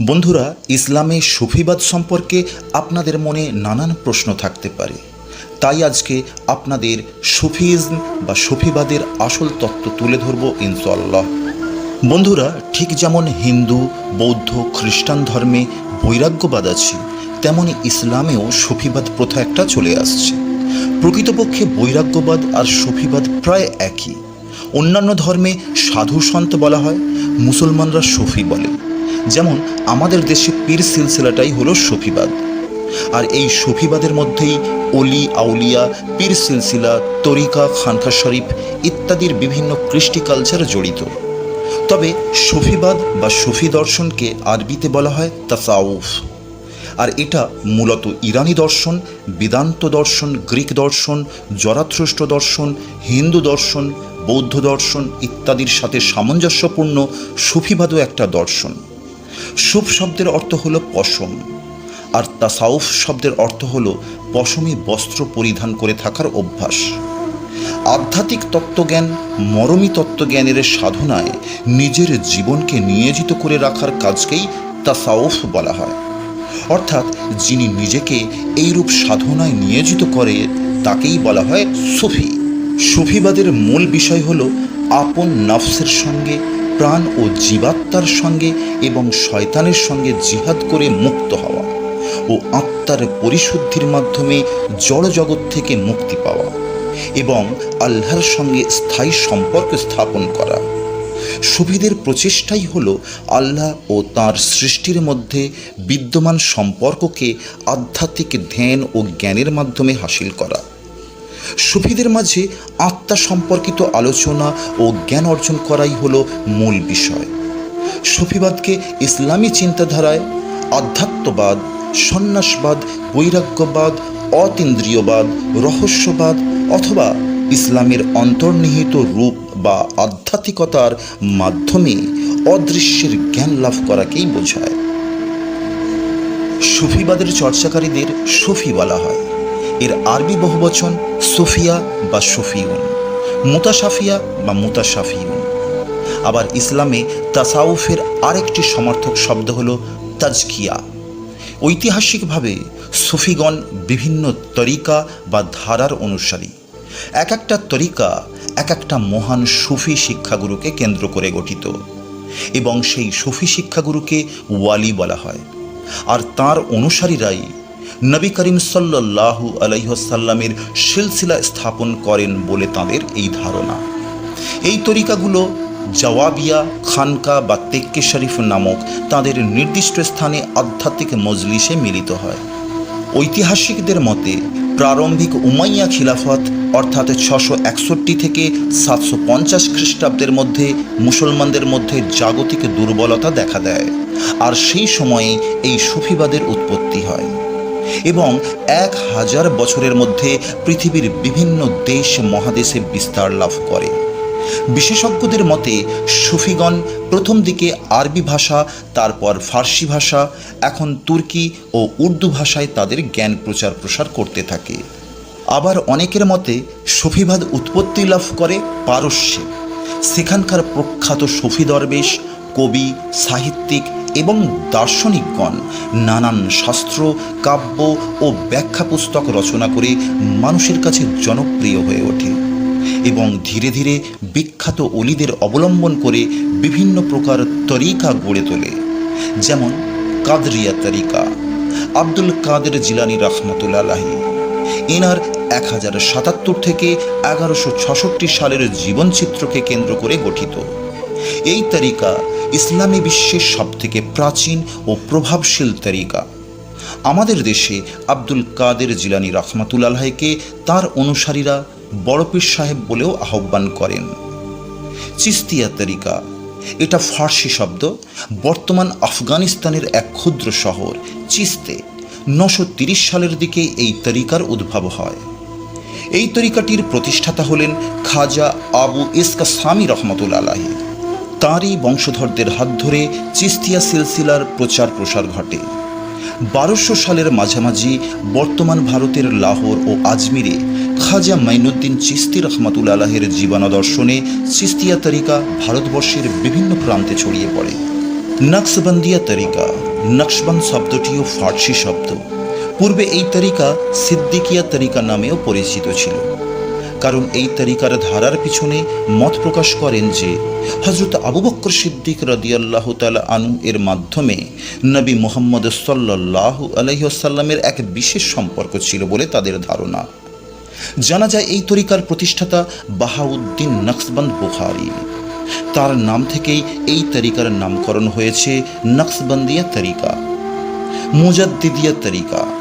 বন্ধুরা, ইসলামে সুফিবাদ সম্পর্কে আপনাদের মনে নানান প্রশ্ন থাকতে পারে। তাই আজকে আপনাদের সুফিজম বা সুফিবাদের আসল তত্ত্ব তুলে ধরব ইনশাল্লাহ বন্ধুরা, ঠিক যেমন হিন্দু, বৌদ্ধ, খ্রিস্টান ধর্মে বৈরাগ্যবাদ আছে, তেমনি ইসলামেও সুফিবাদ প্রথা একটা চলে আসছে। প্রকৃতপক্ষে বৈরাগ্যবাদ আর সুফিবাদ প্রায় একই। অন্যান্য ধর্মে সাধু সন্ত বলা হয়, মুসলমানরা সুফি বলে। যেমন আমাদের দেশে পীর সিলসিলাটাই হলো সুফিবাদ। আর এই সুফিবাদের মধ্যেই অলি, আউলিয়া, পীর সিলসিলা, তরিকা খানকা শরীফ ইত্যাদির বিভিন্ন কৃষ্টি কালচার জড়িত। তবে সুফিবাদ বা সুফি দর্শনকে আরবিতে বলা হয় তাসাউফ। আর এটা মূলত ইরানি দর্শন, বেদান্ত দর্শন, গ্রিক দর্শন জরাথ্রষ্ট দর্শন, হিন্দু দর্শন, বৌদ্ধ দর্শন ইত্যাদির সাথে সামঞ্জস্যপূর্ণ সুফিবাদও একটা দর্শন। সুফ শব্দের অর্থ হলো পশম, আর তাসাউফ শব্দের অর্থ হলো পশমী বস্ত্র পরিধান করে থাকার অভ্যাস। আধ্যাত্মিক তত্ত্বজ্ঞান মরমী তত্ত্বজ্ঞানের সাধনায় নিজের জীবনকে নিয়োজিত করে রাখার কাজকেই তাসাউফ বলা হয়। অর্থাৎ যিনি নিজেকে এইরূপ সাধনায় নিয়োজিত করে, তাকেই বলা হয় সুফি। সুফিবাদের মূল বিষয় হল আপন নফসের সঙ্গে প্রাণ ও জীবাত্মার সঙ্গে এবং শয়তানের সঙ্গে জিহাদ করে মুক্ত হওয়া ও আত্মার পরিশুদ্ধির মাধ্যমে জড়জগৎ থেকে মুক্তি পাওয়া এবং আল্লাহর সঙ্গে স্থায়ী সম্পর্ক স্থাপন করা। সুফিদের প্রচেষ্টাই হল আল্লাহ ও তার সৃষ্টির মধ্যে বিদ্যমান সম্পর্ককে আধ্যাত্মিক ধ্যান ও জ্ঞানের মাধ্যমে হাসিল করা। সুফিদের মাঝে আত্মা সম্পর্কিত আলোচনা ও জ্ঞান অর্জন করাই হলো মূল বিষয়। সুফিবাদকে ইসলামী চিন্তাধারায় আধ্যাত্মবাদ, সন্ন্যাসবাদ, বৈরাগ্যবাদ, অতীন্দ্রিয়বাদ, রহস্যবাদ অথবা ইসলামের অন্তর্নিহিত রূপ বা আধ্যাত্মিকতার মাধ্যমে অদৃশ্যের জ্ঞান লাভ করাকেই বোঝায়। সুফিবাদের চর্চাকারীদের সুফি বলা হয়। এর আরবি বহুবচন সুফিয়া বা সুফিউন মুতাসাফিয়া বা মুতাসাফিউন আবার ইসলামে তাসাউফের আরেকটি সমর্থক শব্দ হল তাজকিয়া। ঐতিহাসিকভাবে সুফিগণ বিভিন্ন তরিকা বা ধারার অনুসারী। এক একটা তরিকা, এক একটা মহান সুফি শিক্ষাগুরুকে কেন্দ্র করে গঠিত। এবং সেই সুফি শিক্ষাগুরুকে ওয়ালি বলা হয়। আর তার অনুসারীরাই নবী করিম সাল্লাহু আলাইহসাল্লামের সিলসিলা স্থাপন করেন বলে তাঁদের এই ধারণা। এই তরিকাগুলো জওয়াবিয়া, খানকা বা তেক্কে শরীফ নামক তাদের নির্দিষ্ট স্থানে আধ্যাত্মিক মজলিসে মিলিত হয়। ঐতিহাসিকদের মতে, প্রারম্ভিক উমাইয়া খিলাফত, অর্থাৎ ছশো একষট্টি থেকে সাতশো পঞ্চাশ খ্রিস্টাব্দের মধ্যে মুসলমানদের মধ্যে জাগতিক দুর্বলতা দেখা দেয়, আর সেই সময়ে এই সুফিবাদের উৎপত্তি হয়। এবং এক হাজার বছরের মধ্যে পৃথিবীর বিভিন্ন দেশ মহাদেশে বিস্তার লাভ করে। বিশেষজ্ঞদের মতে, সুফিগণ প্রথম দিকে আরবি ভাষা, তারপর ফার্সি ভাষা, এখন তুর্কি ও উর্দু ভাষায় তাদের জ্ঞান প্রচার প্রসার করতে থাকে। আবার অনেকের মতে, সফিবাদ উৎপত্তি লাভ করে পারস্যে। সেখানকার প্রখ্যাত সুফি দরবেশ, কবি, সাহিত্যিক এবং দার্শনিকগণ নানান শাস্ত্র, কাব্য ও ব্যাখ্যা পুস্তক রচনা করে মানুষের কাছে জনপ্রিয় হয়ে ওঠে এবং ধীরে ধীরে বিখ্যাত অলিদের অবলম্বন করে বিভিন্ন প্রকার তরিকা গড়ে তোলে। যেমন কাদরিয়া তরিকা, আব্দুল কাদের জিলানি রহমতুল্লাহি এনার এক হাজার সাতাত্তর থেকে এগারোশো ছষট্টি সালের জীবনচিত্রকে কেন্দ্র করে গঠিত। এই তরিকা ইসলামী বিশ্বের সবথেকে প্রাচীন ও প্রভাবশীল তরিকা। আমাদের দেশে আব্দুল কাদের জিলানি রহমাতুল্লাহকে তার অনুসারীরা বড়পীর সাহেব বলেও আহ্বান করেন। চিস্তিয়া তরিকা, এটা ফার্সি শব্দ, বর্তমান আফগানিস্তানের এক ক্ষুদ্র শহর, চিস্তে, নশো সালের দিকে এই তরিকার উদ্ভব হয়। এই তরিকাটির প্রতিষ্ঠাতা হলেন খাজা আবু ইসকা স্বামী রহমতুল্লাহি তাঁরই বংশধরদের হাত ধরে চিস্তিয়া সিলসিলার প্রচার প্রসার ঘটে। বারোশো সালের মাঝামাঝি বর্তমান ভারতের লাহোর ও আজমিরে খাজা মাইনুদ্দিন চিস্তি রহমাতুল আলাহের জীবনাদর্শনে চিস্তিয়া তরিকা ভারতবর্ষের বিভিন্ন প্রান্তে ছড়িয়ে পড়ে। নকশবন্দিয়া তরিকা নকশবন্দ শব্দটিও ফার্সি শব্দ। পূর্বে এই তরিকা সিদ্দিকিয়া তরিকা নামেও পরিচিত ছিল। কারণ এই তরিকার ধারার পিছনে মত প্রকাশ করেন যে হজরত আবু বক্কর সিদ্দিক রদিয়াল্লাহ তালা আনু এর মাধ্যমে নবী মোহাম্মদ সাল্লাহ আলহিহাসাল্লামের এক বিশেষ সম্পর্ক ছিল বলে তাদের ধারণা। জানা যায় এই তরিকার প্রতিষ্ঠাতা বাহাউদ্দিন নকশবন্দ বুখারি। তার নাম থেকেই এই তরিকার নামকরণ হয়েছে নকশবন্দিয়া তরিকা, মুজাদ্দিদিয়া তরিকা।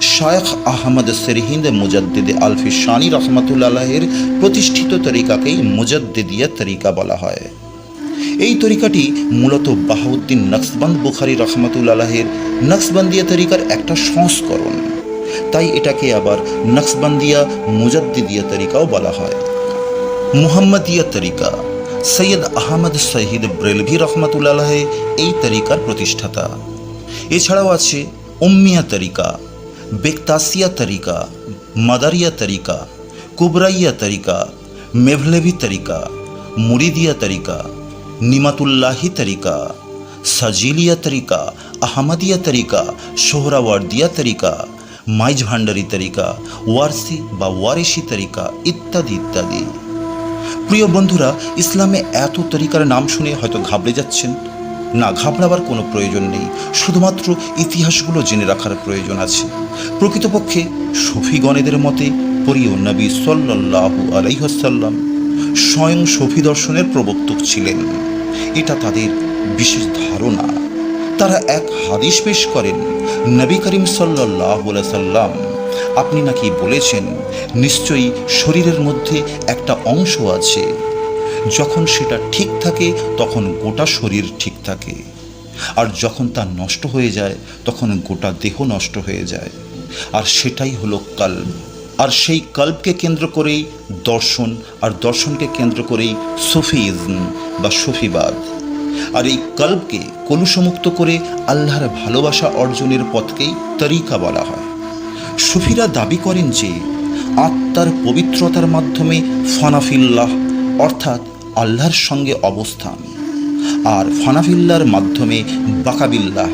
শায়খ আহমদ সেরহিন্দ মুজাদ্দিদে আলফি শানি রহমতুল্লাহের প্রতিষ্ঠিত তরিকাকেই মুজাদ্দিদিয়া তরিকা বলা হয়। এই তরিকাটি মূলত বাহাউদ্দিন নকশবন্দ বুখারি রহমতুল্লাহের নকশবন্দিয়া তরিকার একটা সংস্করণ। তাই এটাকে আবার নকশবন্দিয়া মুজাদ্দিদিয়া তরিকাও বলা হয়। মুহাম্মদিয়া তরিকা, সৈয়দ আহমদ শহীদ ব্রেলভি রহমতুল্লাহ এই তরিকার প্রতিষ্ঠাতা। এছাড়াও আছে উম্মিয়া তরিকা বেকতাসিয়া তরিকা মাদারিয়া তরিকা কুবরাইয়া তরিকা মেভলেভি তরিকা মুরিদিয়া তরিকা নিমাতুল্লাহি তরিকা সাজিলিয়া তরিকা আহমদিয়া তরিকা সোহরাওয়ার্দিয়া তরিকা মাইজ ভান্ডারি তরিকা ওয়ারসি বা ওয়ারেসি তরিকা ইত্যাদি ইত্যাদি প্রিয় বন্ধুরা ইসলামে এত তরিকার নাম শুনে হয়তো ঘাবড়ে যাচ্ছেন না ঘাবড়াবার কোনো প্রয়োজন নেই। শুধুমাত্র ইতিহাসগুলো জেনে রাখার প্রয়োজন আছে। প্রকৃতপক্ষে সফিগণেদের মতে প্রিয় নবী সাল্লাহু আলাইহাসাল্লাম স্বয়ং সফি দর্শনের প্রবর্তক ছিলেন। এটা তাদের বিশেষ ধারণা। তারা এক হাদিস পেশ করেন, নবী করিম সাল্লাহ সাল্লাম আপনি নাকি বলেছেন, নিশ্চয়ই শরীরের মধ্যে একটা অংশ আছে। যখন সেটা ঠিক থাকে, তখন গোটা শরীর ঠিক থাকে। আর যখন তা নষ্ট হয়ে যায়, তখন গোটা দেহ নষ্ট হয়ে যায়। আর সেটাই হলো কল্ব আর সেই কল্পকে কেন্দ্র করেই দর্শন, আর দর্শনকে কেন্দ্র করেই সফিজম বা সফিবাদ। আর এই কল্পকে কলুষমুক্ত করে আল্লাহর ভালোবাসা অর্জনের পথকেই তরিকা বলা হয়। সুফিরা দাবি করেন যে, আত্মার পবিত্রতার মাধ্যমে ফানাফিল্লাহ, অর্থাৎ আল্লাহর সঙ্গে অবস্থান। আর ফানাফিল্লার মাধ্যমে বাকাবিল্লাহ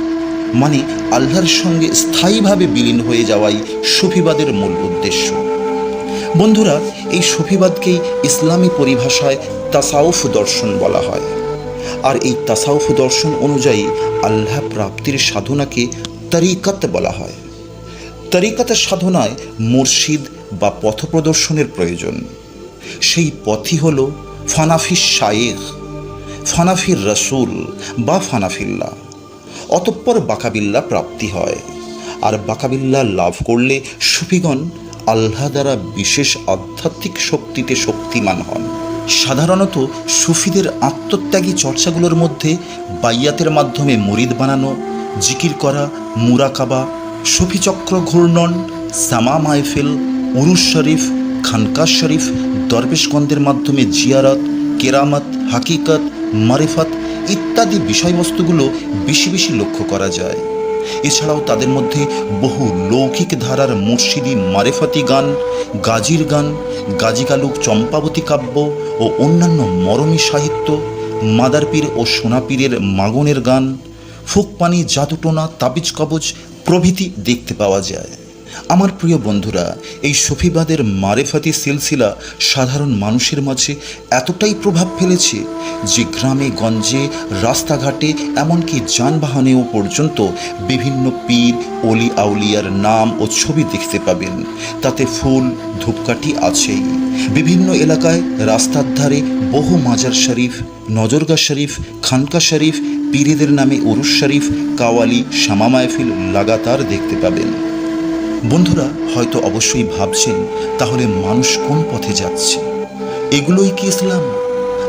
মানে আল্লাহর সঙ্গে স্থায়ীভাবে বিলীন হয়ে যাওয়াই সুফিবাদের মূল উদ্দেশ্য। বন্ধুরা, এই সুফিবাদকেই ইসলামী পরিভাষায় তাসাউফ দর্শন বলা হয়। আর এই তাসাউফ দর্শন অনুযায়ী আল্লাহ প্রাপ্তির সাধনাকে তরিকত বলা হয়। তরিকাতের সাধনায় মুর্শিদ বা পথপ্রদর্শনের প্রয়োজন। সেই পথই হল ফানাফি শায়েখ ফানাফির রসুল বা ফানাফিল্লা। অতঃপর বাকাবিল্লা প্রাপ্তি হয়। আর বাকাবিল্লা লাভ করলে সুফিগণ আল্লাহ দ্বারা বিশেষ আধ্যাত্মিক শক্তিতে শক্তিমান হন। সাধারণত সুফিদের আত্মত্যাগী চর্চাগুলোর মধ্যে বাইয়াতের মাধ্যমে মুরিদ বানানো, জিকির করা, মুরাকাবা সুফিচক্র ঘূর্ণন, সামা মাহফিল উরুস শরীফ খানকা শরীফ দরবেশগন্ধের মাধ্যমে জিয়ারত, কেরামত, হাকিকত, মারিফত ইত্যাদি বিষয়বস্তুগুলো বেশি বেশি লক্ষ্য করা যায়। এছাড়াও তাদের মধ্যে বহু লৌকিক ধারার মুর্শিদি মারেফাতি গান, গাজির গান গাজিকালুক চম্পাবতী কাব্য ও অন্যান্য মরমী সাহিত্য, মাদারপীর ও সোনাপীরের মাগনের গান, ফুকপানি, জাদুটোনা, তাবিজ কবজ প্রভৃতি দেখতে পাওয়া যায়। আমার প্রিয় বন্ধুরা, এই সফিবাদের মারেফাতি সিলসিলা সাধারণ মানুষের মাঝে এতটাই প্রভাব ফেলেছে যে গ্রামে, গঞ্জে, রাস্তাঘাটে, এমনকি যানবাহনেও পর্যন্ত বিভিন্ন পীর, অলি আউলিয়ার নাম ও ছবি দেখতে পাবেন। তাতে ফুল, ধূপকাঠি আছেই। বিভিন্ন এলাকায় রাস্তার ধারে বহু মাজার শরীফ, নজরগা শরীফ, খানকা শরীফ, পীরেদের নামে উরুস শরীফ, কাওয়ালি, শামা মাহফিল লাগাতার দেখতে পাবেন। বন্ধুরা, হয়তো অবশ্যই ভাবছেন, তাহলে মানুষ কোন পথে যাচ্ছে? এগুলোই কি ইসলাম?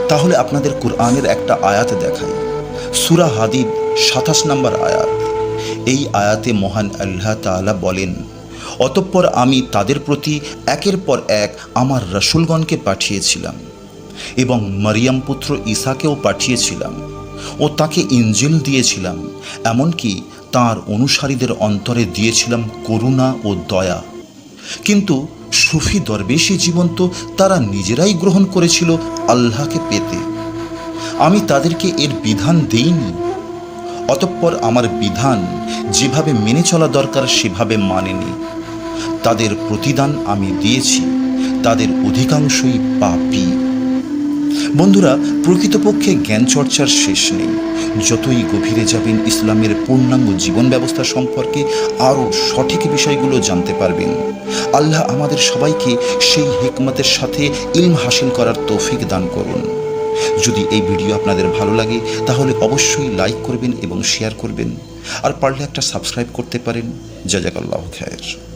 তাহলে আপনাদের কোরআনের একটা আয়াত দেখাই। সুরা হাদিদ, সাতাশ নম্বর আয়াত। এই আয়াতে মহান আল্লাহ তাআলা বলেন, অতঃপর আমি তাদের প্রতি একের পর এক আমার রসুলগণকে পাঠিয়েছিলাম এবং মারিয়াম পুত্র ঈসাকেও পাঠিয়েছিলাম ও তাকে ইঞ্জিল দিয়েছিলাম। এমনকি তার অনুসারীদের অন্তরে দিয়েছিলাম করুণা ও দয়া। কিন্তু সুফি দরবেশি জীবন তো তারা নিজেরাই গ্রহণ করেছিল আল্লাহকে পেতে। আমি তাদেরকে এর বিধান দেইনি। অতঃপর আমার বিধান যেভাবে মেনে চলা দরকার সেভাবে মানেনি। তাদের প্রতিদান আমি দিয়েছি, তাদের অধিকাংশই পাপী। বন্ধুরা, প্রকৃতপক্ষে জ্ঞান চর্চার শেষ নেই। যতই গভীরে যাবেন, ইসলামের পূর্ণাঙ্গ জীবন ব্যবস্থা সম্পর্কে আরও সঠিক বিষয়গুলো জানতে পারবেন। আল্লাহ আমাদের সবাইকে সেই হিকমতের সাথে ইলম হাসিল করার তৌফিক দান করুন। যদি এই ভিডিও আপনাদের ভালো লাগে, তাহলে অবশ্যই লাইক করবেন এবং শেয়ার করবেন। আর পারলে একটা সাবস্ক্রাইব করতে পারেন। জাজাকাল্লাহ খায়ের।